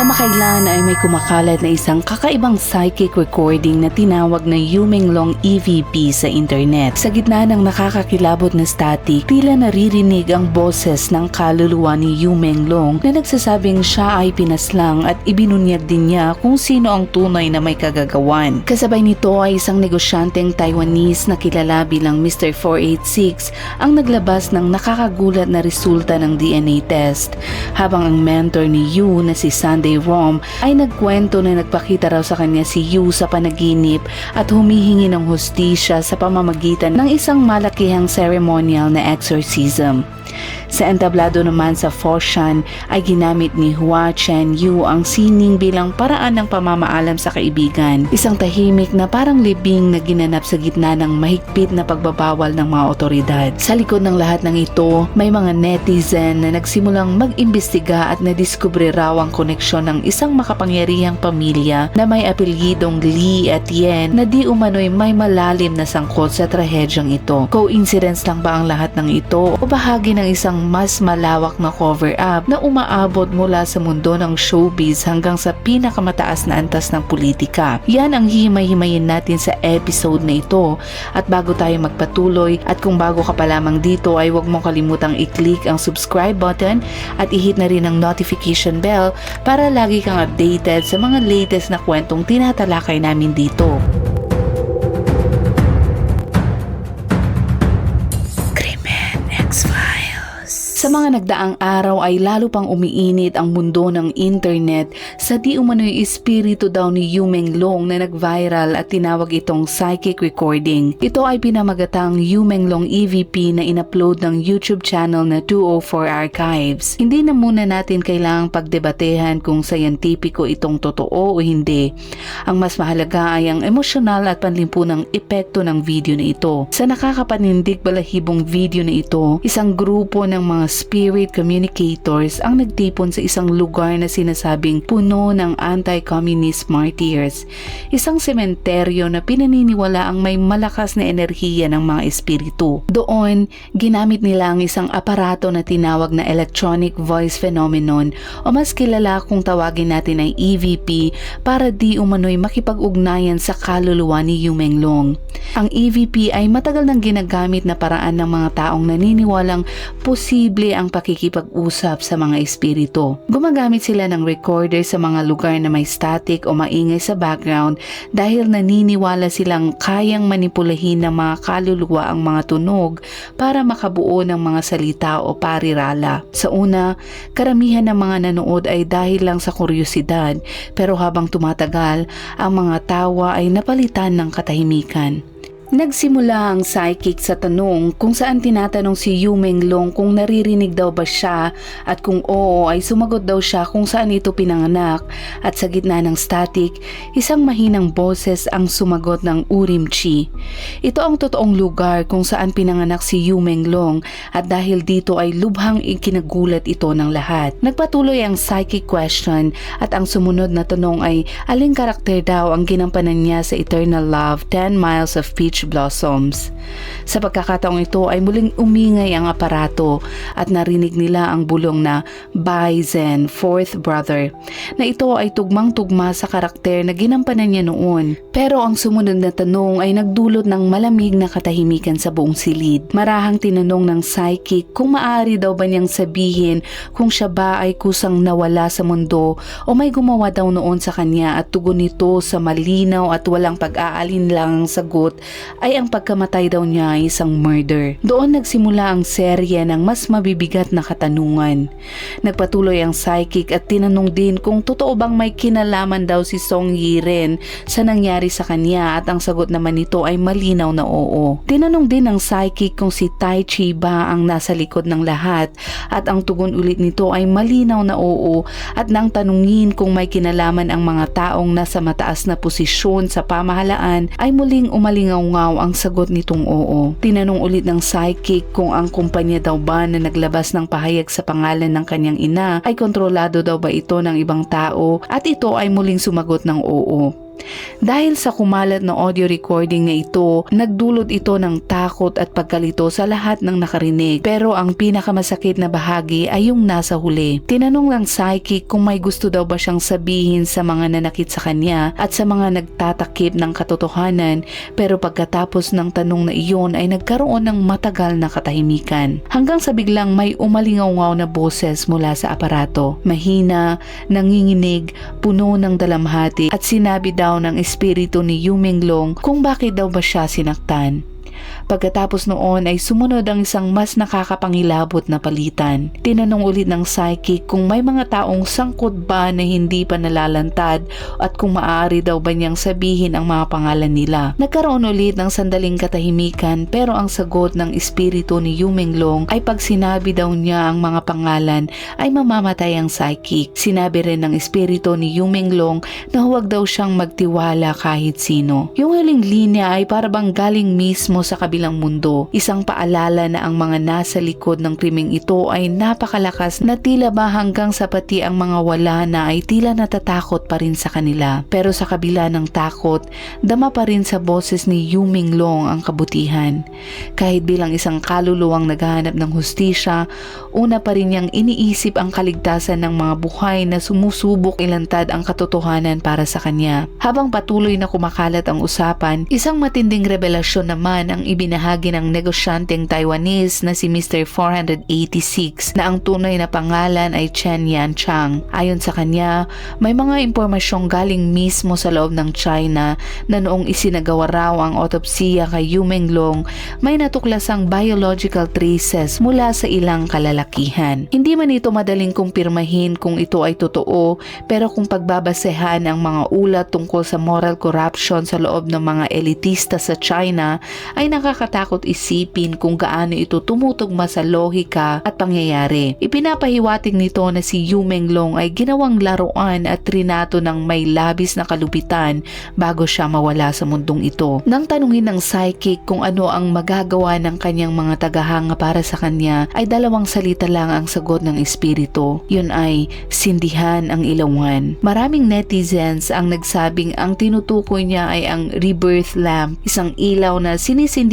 Kamakailan ay may kumakalat na isang kakaibang psychic recording na tinawag na Yumeng Long EVP sa internet. Sa gitna ng nakakakilabot na static, tila naririnig ang boses ng kaluluwa ni Yumeng Long na nagsasabing siya ay pinaslang at ibinunyag din niya kung sino ang tunay na may kagagawan. Kasabay nito ay isang negosyanteng Taiwanese na kilala bilang Mr. 486 ang naglabas ng nakakagulat na resulta ng DNA test habang ang mentor ni Yu na si Sunday Rom ay nagkwento na nagpakita raw sa kanya si Yu sa panaginip at humihingi ng hustisya sa pamamagitan ng isang malakihang ceremonial na exorcism. Sa entablado naman sa Foshan ay ginamit ni Hua Chen Yu ang sining bilang paraan ng pamamaalam sa kaibigan. Isang tahimik na parang libing na ginanap sa gitna ng mahigpit na pagbabawal ng mga otoridad. Sa likod ng lahat ng ito, may mga netizen na nagsimulang mag-imbestiga at nadiskubre raw ang koneksyon ng isang makapangyarihang pamilya na may apelyidong Li at Yen na di umano'y may malalim na sangkot sa trahedyang ito. Coincidence lang ba ang lahat ng ito o bahagi ng isang mas malawak na cover-up na umaabot mula sa mundo ng showbiz hanggang sa pinakamataas na antas ng politika. Yan ang himay-himayin natin sa episode na ito. At bago tayo magpatuloy at kung bago ka pa lamang dito ay huwag mong kalimutang i-click ang subscribe button at i-hit na rin ang notification bell para lagi kang updated sa mga latest na kwentong tinatalakay namin dito. Mga nagdaang araw ay lalo pang umiinit ang mundo ng internet sa di umano'y espiritu daw ni Yumeng Long na nag-viral at tinawag itong psychic recording. Ito ay pinamagatang Yumeng Long EVP na inupload ng YouTube channel na 204 Archives. Hindi na muna natin kailangang pagdebatehan kung sayantipiko itong totoo o hindi. Ang mas mahalaga ay ang emosyonal at panlimpunang epekto ng video na ito. Sa nakakapanindig balahibong video na ito, isang grupo ng mga spirit communicators ang nagtipon sa isang lugar na sinasabing puno ng anti-communist martyrs. Isang sementeryo na pinaniniwala ang may malakas na enerhiya ng mga espiritu. Doon, ginamit nila ang isang aparato na tinawag na electronic voice phenomenon o mas kilala kung tawagin natin ay EVP para di umano'y makipag-ugnayan sa kaluluwa ni Yumeng Long. Ang EVP ay matagal nang ginagamit na paraan ng mga taong naniniwalang posible ang pakikipag-usap sa mga espiritu. Gumagamit sila ng recorder sa mga lugar na may static o maingay sa background dahil naniniwala silang kayang manipulahin ng mga kaluluwa ang mga tunog para makabuo ng mga salita o parirala. Sa una, karamihan ng mga nanood ay dahil lang sa kuryosidad pero habang tumatagal, ang mga tawa ay napalitan ng katahimikan. Nagsimula ang psychic sa tanong kung saan tinatanong si Yu Menglong kung naririnig daw ba siya at kung oo ay sumagot daw siya kung saan ito pinanganak at sa gitna ng static, isang mahinang boses ang sumagot ng Urimchi. Ito ang totoong lugar kung saan pinanganak si Yu Menglong at dahil dito ay lubhang ikinagulat ito ng lahat. Nagpatuloy ang psychic question at ang sumunod na tanong ay aling karakter daw ang ginampanan niya sa Eternal Love 10 Miles of Peach Blossoms. Sa pagkakataong ito ay muling umingay ang aparato at narinig nila ang bulong na Baizen, fourth brother, na ito ay tugmang-tugma sa karakter na ginampanan niya noon. Pero ang sumunod na tanong ay nagdulot ng malamig na katahimikan sa buong silid. Marahang tinanong ng psychic kung maaari daw ba niyang sabihin kung siya ba ay kusang nawala sa mundo o may gumawa daw noon sa kanya at tugon nito sa malinaw at walang pag-aalin lang sagot ay ang pagkamatay daw niya ay isang murder. Doon nagsimula ang serye ng mas mabibigat na katanungan. Nagpatuloy ang psychic at tinanong din kung totoo bang may kinalaman daw si Song Yi Ren sa nangyari sa kanya at ang sagot naman nito ay malinaw na oo. Tinanong din ng psychic kung si Tai Chi ba ang nasa likod ng lahat at ang tugon ulit nito ay malinaw na oo at nang tanungin kung may kinalaman ang mga taong nasa mataas na posisyon sa pamahalaan ay muling umalingaw ang sagot nitong oo. Tinanong ulit ng psychic kung ang kumpanya daw ba na naglabas ng pahayag sa pangalan ng kanyang ina ay kontrolado daw ba ito ng ibang tao at ito ay muling sumagot ng oo. Dahil sa kumalat na audio recording na ito, nagdulot ito ng takot at pagkalito sa lahat ng nakarinig. Pero ang pinakamasakit na bahagi ay yung nasa huli. Tinanong ng psychic kung may gusto daw ba siyang sabihin sa mga nanakit sa kanya at sa mga nagtatakip ng katotohanan pero pagkatapos ng tanong na iyon ay nagkaroon ng matagal na katahimikan. Hanggang sa biglang may umalingaw na boses mula sa aparato. Mahina, nanginginig, puno ng dalamhati at sinabi daw ng espiritu ni Yu Minglong kung bakit daw ba siya sinaktan. Pagkatapos noon ay sumunod ang isang mas nakakapangilabot na palitan. Tinanong ulit ng psychic kung may mga taong sangkot ba na hindi pa nalalantad at kung maaari daw ba niyang sabihin ang mga pangalan nila. Nagkaroon ulit ng sandaling katahimikan pero ang sagot ng espiritu ni Yuminglong ay pag sinabi daw niya ang mga pangalan ay mamamatay ang psychic. Sinabi rin ng espiritu ni Yuminglong na huwag daw siyang magtiwala kahit sino. Yung huling linya ay parabang galing mismo sa kabilang mundo. Isang paalala na ang mga nasa likod ng krimeng ito ay napakalakas na tila ba hanggang sa pati ang mga wala na ay tila natatakot pa rin sa kanila. Pero sa kabila ng takot, dama pa rin sa boses ni Yu Minglong ang kabutihan. Kahit bilang isang kaluluwang naghahanap ng hustisya, una pa rin niyang iniisip ang kaligtasan ng mga buhay na sumusubok ilantad ang katotohanan para sa kanya. Habang patuloy na kumakalat ang usapan, isang matinding revelasyon naman ang ibinahagi ng negosyanteng Taiwanese na si Mr. 486 na ang tunay na pangalan ay Chen Yan Chang. Ayon sa kanya, may mga impormasyong galing mismo sa loob ng China na noong isinagawa raw ang otopsiya kay Yu Menglong, may natuklasang biological traces mula sa ilang kalalakihan. Hindi man ito madaling kumpirmahin kung ito ay totoo, pero kung pagbabasehan ang mga ulat tungkol sa moral corruption sa loob ng mga elitista sa China, ay nakakatakot isipin kung gaano ito tumutugma sa lohika at pangyayari. Ipinapahiwatig nito na si Yu Menglong ay ginawang laruan at trinato ng may labis na kalupitan bago siya mawala sa mundong ito. Nang tanungin ng psychic kung ano ang magagawa ng kanyang mga tagahanga para sa kanya, ay dalawang salita lang ang sagot ng espiritu. Yun ay sindihan ang ilawan. Maraming netizens ang nagsabing ang tinutukoy niya ay ang rebirth lamp, isang ilaw na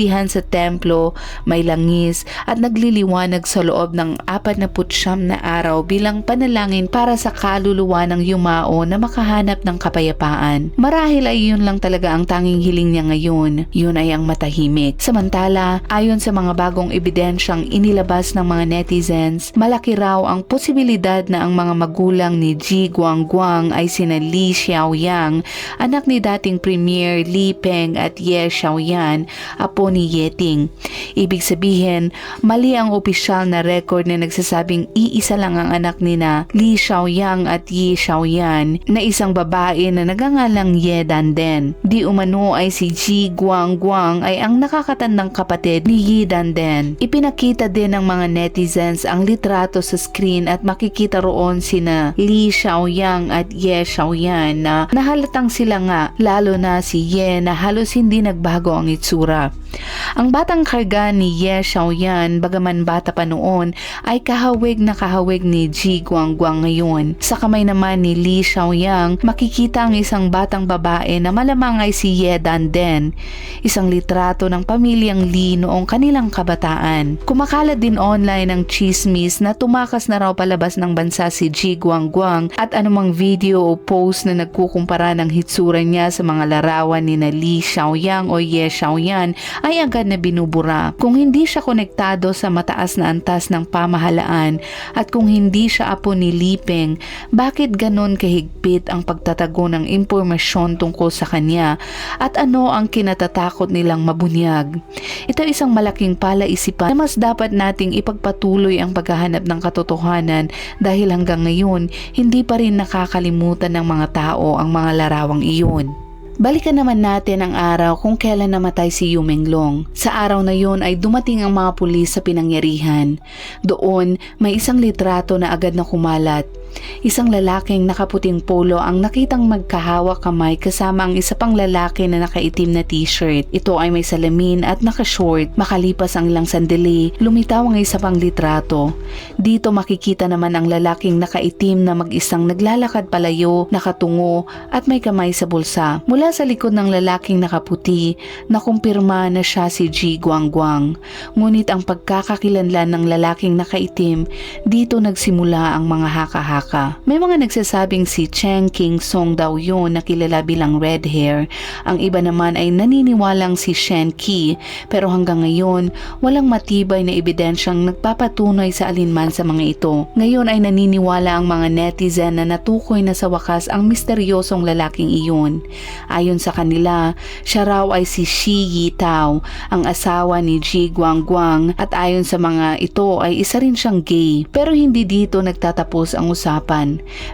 sinisindihan sa templo, may langis at nagliliwanag sa loob ng 49 na araw bilang panalangin para sa kaluluwa ng yumao na makahanap ng kapayapaan. Marahil ay yun lang talaga ang tanging hiling niya ngayon. Yun ay ang matahimik. Samantala, ayon sa mga bagong ebidensyang inilabas ng mga netizens, malaki raw ang posibilidad na ang mga magulang ni Ji Guangguang ay sina Li Xiaoyang, anak ni dating Premier Li Peng at Ye Xiaoyan, apo ni Yeting. Ibig sabihin, mali ang opisyal na record na nagsasabing iisa lang ang anak ni na Li Xiaoyang at Yi Xiaoyan na isang babae na nagangalang Ye Danden. Di umano ay si Ji Guangguang ay ang nakakatandang kapatid ni Yi Danden. Ipinakita din ng mga netizens ang litrato sa screen at makikita roon sina Li Xiaoyang at Ye Xiaoyan na nahalatang sila nga lalo na si Ye na halos hindi nagbago ang itsura. Ang batang karga ni Ye Xiaoyan, bagaman bata pa noon, ay kahawig na kahawig ni Ji Guangguang ngayon. Sa kamay naman ni Li Xiaoyang, makikita ang isang batang babae na malamang ay si Ye Danden, isang litrato ng pamilyang Li noong kanilang kabataan. Kumakalat din online ang chismis na tumakas na raw palabas ng bansa si Ji Guangguang at anumang video o post na nagkukumpara ng hitsura niya sa mga larawan ni na Li Xiaoyang o Ye Xiaoyan ay agad na binubura. Kung hindi siya konektado sa mataas na antas ng pamahalaan at kung hindi siya apo ni Lipeng, bakit ganon kahigpit ang pagtatago ng impormasyon tungkol sa kanya at ano ang kinatatakot nilang mabunyag? Ito isang malaking palaisipan na mas dapat nating ipagpatuloy ang paghahanap ng katotohanan dahil hanggang ngayon hindi pa rin nakakalimutan ng mga tao ang mga larawang iyon. Balikan naman natin ang araw kung kailan namatay si Yu Menglong. Sa araw na yun ay dumating ang mga pulis sa pinangyarihan. Doon, may isang litrato na agad na kumalat. Isang lalaking nakaputing polo ang nakitang magkahawak kamay kasama ang isa pang lalaki na nakaitim na t-shirt. Ito ay may salamin at nakashort. Makalipas ang ilang sandali, lumitaw ang isa pang litrato. Dito makikita naman ang lalaking nakaitim na mag-isang naglalakad palayo, nakatungo at may kamay sa bulsa. Mula sa likod ng lalaking nakaputi, nakumpirma na siya si Ji Guangguang. Ngunit ang pagkakakilanlan ng lalaking nakaitim, dito nagsimula ang mga haka-haka. May mga nagsasabing si Cheng King Song daw yun na kilala bilang red hair. Ang iba naman ay naniniwalang si Shen Qi pero hanggang ngayon walang matibay na ebidensyang nagpapatunay sa alinman sa mga ito. Ngayon ay naniniwala ang mga netizen na natukoy na sa wakas ang misteryosong lalaking iyon. Ayon sa kanila, siya raw ay si Shi Yi Tao, ang asawa ni Ji Guangguang at ayon sa mga ito ay isa rin siyang gay. Pero hindi dito nagtatapos ang usapan.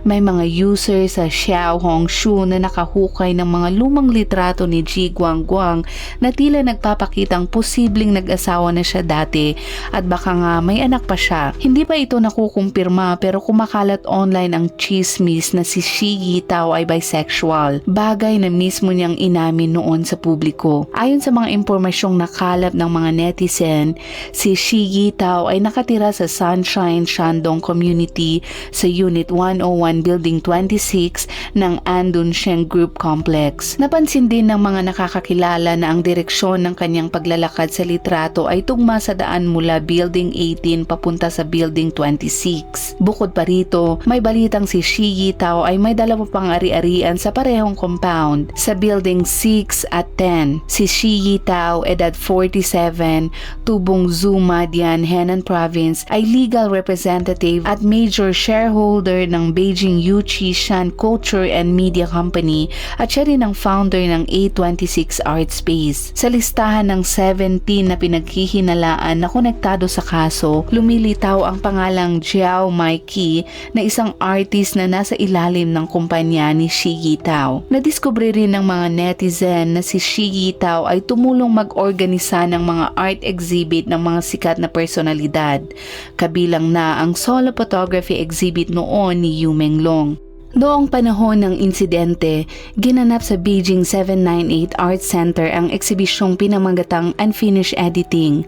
May mga user sa Xiao Hongshu na nakahukay ng mga lumang litrato ni Ji Guangguang na tila nagpapakitang posibleng nag-asawa na siya dati at baka nga may anak pa siya. Hindi pa ito nakukumpirma pero kumakalat online ang chismis na si Shi Yitao ay bisexual. Bagay na mismo niyang inamin noon sa publiko. Ayon sa mga impormasyong nakalap ng mga netizen, si Shi Yitao ay nakatira sa Sunshine Shandong Community sa Unit 101 Building 26 ng Andun Sheng Group Complex. Napansin din ng mga nakakakilala na ang direksyon ng kanyang paglalakad sa litrato ay tugma sa daan mula Building 18 papunta sa Building 26. Bukod pa rito, may balitang si Shi Yitao ay may dalawa pang ari-arian sa parehong compound sa Building 6 at 10. Si Shi Yitao, edad 47, tubong Zuma, Dian, Henan Province, ay legal representative at major shareholder ng Beijing Yuchi Shan Culture and Media Company at siya rin ang founder ng A26 Art Space. Sa listahan ng 17 na pinaghihinalaan na konektado sa kaso, lumilitaw ang pangalang Jiao Maiki na isang artist na nasa ilalim ng kumpanya ni Shi Yitao. Nadiskubre rin ng mga netizen na si Shi Yitao ay tumulong mag-organisa ng mga art exhibit ng mga sikat na personalidad, kabilang na ang solo photography exhibit noon ni Yu Menglong. Noong panahon ng insidente, ginanap sa Beijing 798 Art Center ang eksibisyong pinamagatang Unfinished Editing.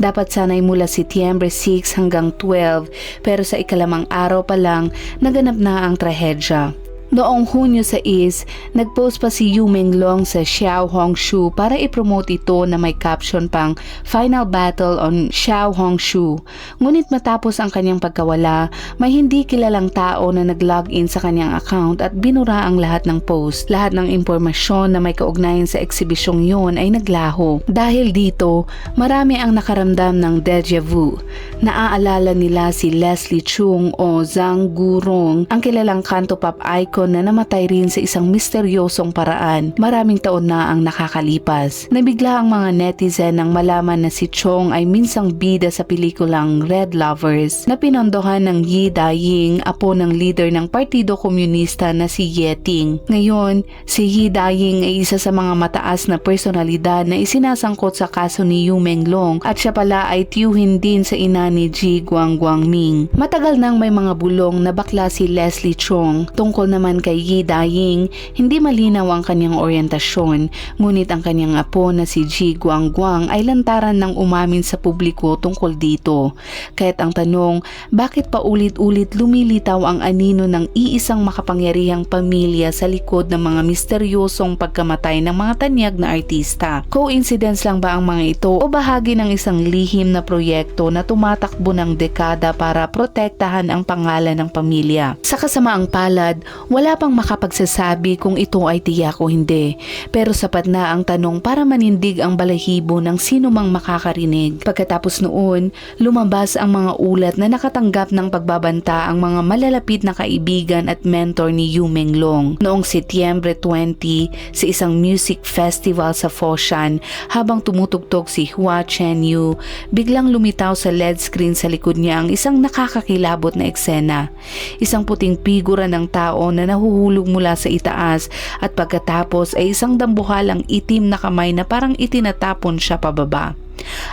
Dapat sanay mula Setyembre 6 hanggang 12 pero sa ikalamang araw pa lang naganap na ang trahedya. Noong Hunyo 6, nagpost pa si Yu Menglong sa Xiao Hongshu para ipromote ito na may caption pang Final Battle on Xiao Hongshu. Ngunit matapos ang kanyang pagkawala, may hindi kilalang tao na nag-login sa kanyang account at binura ang lahat ng post. Lahat ng impormasyon na may kaugnayan sa eksibisyong yun ay naglaho. Dahil dito, marami ang nakaramdam ng deja vu. Naaalala nila si Leslie Chung o Zhang Gurong, ang kilalang kanto pop icon na namatay rin sa isang misteryosong paraan maraming taon na ang nakakalipas. Nabigla ang mga netizen nang malaman na si Chong ay minsang bida sa pelikulang Red Lovers na pinondohan ng Yi Daying, apo ng leader ng Partido Komunista na si Yeting. Ngayon, si Yi Daying ay isa sa mga mataas na personalidad na isinasangkot sa kaso ni Yu Menglong at siya pala ay tiyuhin din sa ina ni Ji Guangguangming. Matagal nang may mga bulong na bakla si Leslie Chong tungkol naman naman kay Yi Daying, hindi malinaw ang kanyang oryentasyon, ngunit ang kanyang apo na si Ji Guangguang ay lantaran ng umamin sa publiko tungkol dito. Kaya't ang tanong, bakit pa ulit-ulit lumilitaw ang anino ng iisang makapangyarihang pamilya sa likod ng mga misteryosong pagkamatay ng mga tanyag na artista? Coincidence lang ba ang mga ito o bahagi ng isang lihim na proyekto na tumatakbo ng dekada para protektahan ang pangalan ng pamilya? Sa kasamaang palad, wala pang makapagsasabi kung ito ay tiyak o hindi, pero sapat na ang tanong para manindig ang balahibo ng sino mang makakarinig. Pagkatapos noon, lumabas ang mga ulat na nakatanggap ng pagbabanta ang mga malalapit na kaibigan at mentor ni Yu Menglong noong Setyembre 20 sa isang music festival sa Foshan habang tumutugtog si Hua Chen Yu, biglang lumitaw sa LED screen sa likod niya ang isang nakakakilabot na eksena. Isang puting figura ng tao na nahuhulog mula sa itaas at pagkatapos ay isang dambuhalang itim na kamay na parang itinatapon siya pababa.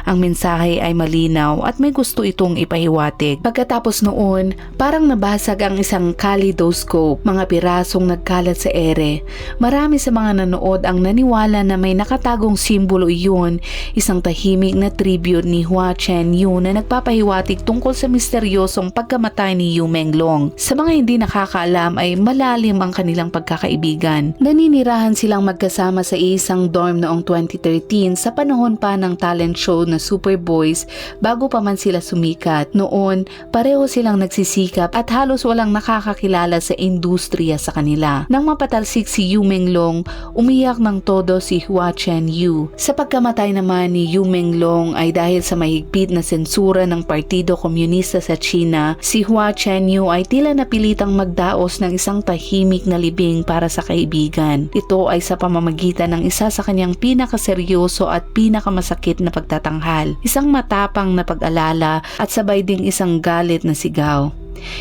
Ang mensahe ay malinaw at may gusto itong ipahiwatig. Pagkatapos noon, parang nabasag ang isang kaleidoscope, mga pirasong nagkalat sa ere. Marami sa mga nanood ang naniwala na may nakatagong simbolo iyon, isang tahimik na tribute ni Hua Chen Yu na nagpapahiwatig tungkol sa misteryosong pagkamatay ni Yu Menglong. Sa mga hindi nakakaalam ay malalim ang kanilang pagkakaibigan. Naninirahan silang magkasama sa isang dorm noong 2013 sa panahon pa ng talent show na Superboys bago pa man sila sumikat. Noon, pareho silang nagsisikap at halos walang nakakakilala sa industriya sa kanila. Nang mapatalsik si Yu Menglong, umiyak ng todo si Hua Chen Yu. Sa pagkamatay naman ni Yu Menglong ay dahil sa mahigpit na sensura ng Partido Komunista sa China, si Hua Chen Yu ay tila napilitang magdaos ng isang tahimik na libing para sa kaibigan. Ito ay sa pamamagitan ng isa sa kanyang pinakaseryoso at pinakamasakit na pagtatanghal, isang matapang na pag-alala at sabay ding isang galit na sigaw.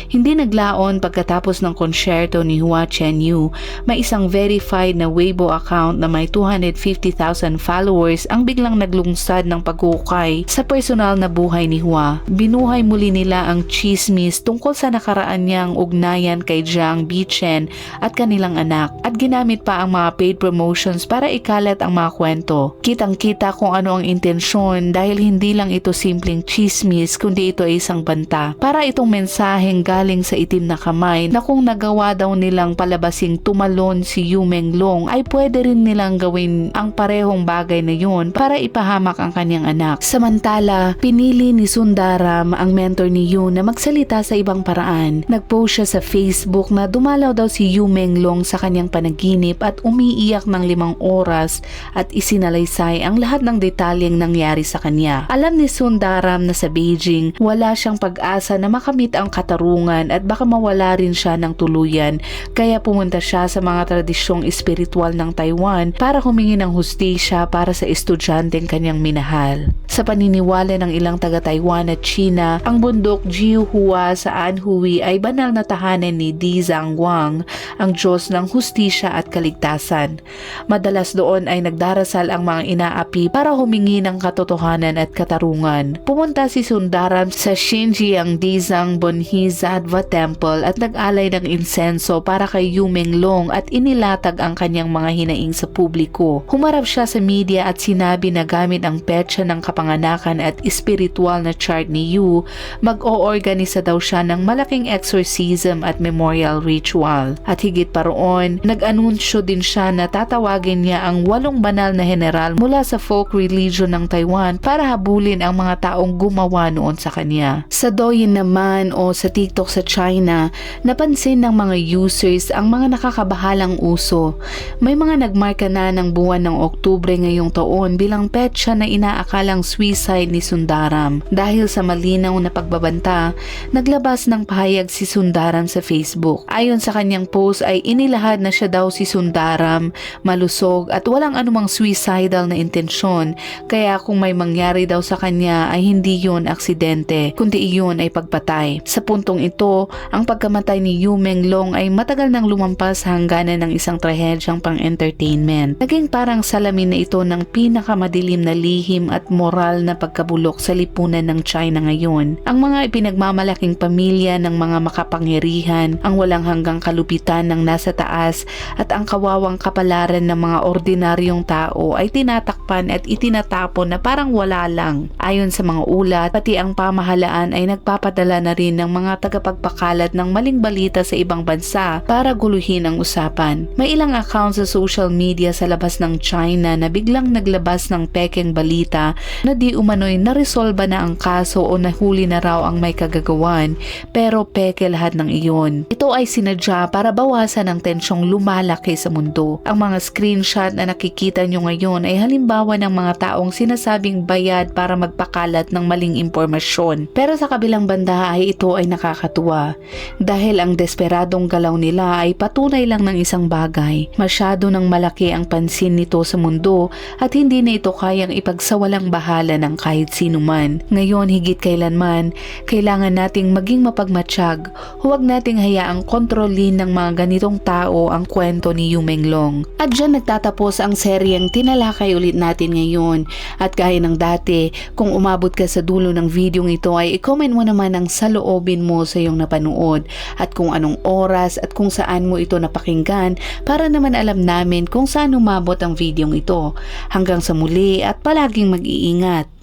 Hindi naglaon pagkatapos ng konsyerto ni Hua Chen Yu, may isang verified na Weibo account na may 250,000 followers ang biglang naglungsad ng pagkukay sa personal na buhay ni Hua. Binuhay muli nila ang chismis tungkol sa nakaraan niyang ugnayan kay Jiang Bichen at kanilang anak at ginamit pa ang mga paid promotions para ikalat ang mga kwento. Kitang-kita kung ano ang intensyon dahil hindi lang ito simpleng chismis kundi ito ay isang banta. Para itong mensahe mensaheng galing sa itim na kamay na kung nagawa daw nilang palabasing tumalon si Yu Menglong ay pwede rin nilang gawin ang parehong bagay na yun para ipahamak ang kanyang anak. Samantala, pinili ni Sundaram ang mentor ni Yu na magsalita sa ibang paraan. Nagpost siya sa Facebook na dumalaw daw si Yu Menglong sa kanyang panaginip at umiiyak ng limang oras at isinalaysay ang lahat ng detalyeng nangyari sa kanya. Alam ni Sundaram na sa Beijing, wala siyang pag-asa na makamit ang katarungan at baka mawala rin siya ng tuluyan kaya pumunta siya sa mga tradisyong espiritual ng Taiwan para humingi ng hustisya para sa estudyanteng kanyang minahal. Sa paniniwala ng ilang taga-Taiwan at China, ang bundok Jiuhua sa Anhui ay banal na tahanan ni Di Zhangguang, ang Diyos ng hustisya at kaligtasan. Madalas doon ay nagdarasal ang mga inaapi para humingi ng katotohanan at katarungan. Pumunta si Sundaram sa Xinjiang Dizang Bonhi Zadva Temple at nag-alay ng insenso para kay Yu Menglong at inilatag ang kanyang mga hinaing sa publiko. Humarap siya sa media at sinabi na gamit ang petsa ng kapanganakan at espiritual na chart ni Yu, mag-oorganisa daw siya ng malaking exorcism at memorial ritual. At higit pa roon, nag-anunsyo din siya na tatawagin niya ang walong banal na general mula sa folk religion ng Taiwan para habulin ang mga taong gumawa noon sa kanya. Sa Douyin naman o sa TikTok sa China, napansin ng mga users ang mga nakakabahalang uso. May mga nagmarka na ng buwan ng Oktubre ngayong taon bilang petsa na inaakalang suicide ni Sundaram. Dahil sa malinaw na pagbabanta, naglabas ng pahayag si Sundaram sa Facebook. Ayon sa kanyang post ay inilahad na siya daw si Sundaram, malusog at walang anumang suicidal na intensyon. Kaya kung may mangyari daw sa kanya ay hindi yon aksidente, kundi iyon ay pagpatay. Sa puntong ito, ang pagkamatay ni Yu Menglong ay matagal nang lumampas hangganan ng isang trahedyang pang-entertainment. Naging parang salamin na ito ng pinakamadilim na lihim at moral na pagkabulok sa lipunan ng China ngayon. Ang mga ipinagmamalaking pamilya ng mga makapangyarihan, ang walang hanggang kalupitan ng nasa taas at ang kawawang kapalaran ng mga ordinaryong tao ay tinatakpan at itinatapon na parang wala lang. Ayon sa mga ulat, pati ang pamahalaan ay nagpapadala na rin ng mga tagapagpakalat ng maling balita sa ibang bansa para guluhin ang usapan. May ilang accounts sa social media sa labas ng China na biglang naglabas ng pekeng balita na di umano'y naresolba na ang kaso o nahuli na raw ang may kagagawan pero peke lahat ng iyon. Ito ay sinadya para bawasan ang tensyong lumalaki sa mundo. Ang mga screenshot na nakikita nyo ngayon ay halimbawa ng mga taong sinasabing bayad para magpakalat ng maling impormasyon. Pero sa kabilang banda ay ito ay nakakatuwa dahil ang desperadong galaw nila ay patunay lang ng isang bagay. Masyado ng malaki ang pansin nito sa mundo at hindi na ito kayang ipagsawalang bahala ng kahit sino man. Ngayon higit kailanman, kailangan nating maging mapagmatsyag. Huwag nating hayaang kontrolin ng mga ganitong tao ang kwento ni Yumeng Long. At dyan nagtatapos ang seryeng tinalakay ulit natin ngayon. At gaya ng dati, kung umabot ka sa dulo ng video ito ay i-comment mo naman ang saloobin mo sa iyong napanood at kung anong oras at kung saan mo ito napakinggan para naman alam namin kung saan umabot ang video ito. Hanggang sa muli at palaging mag-iingat.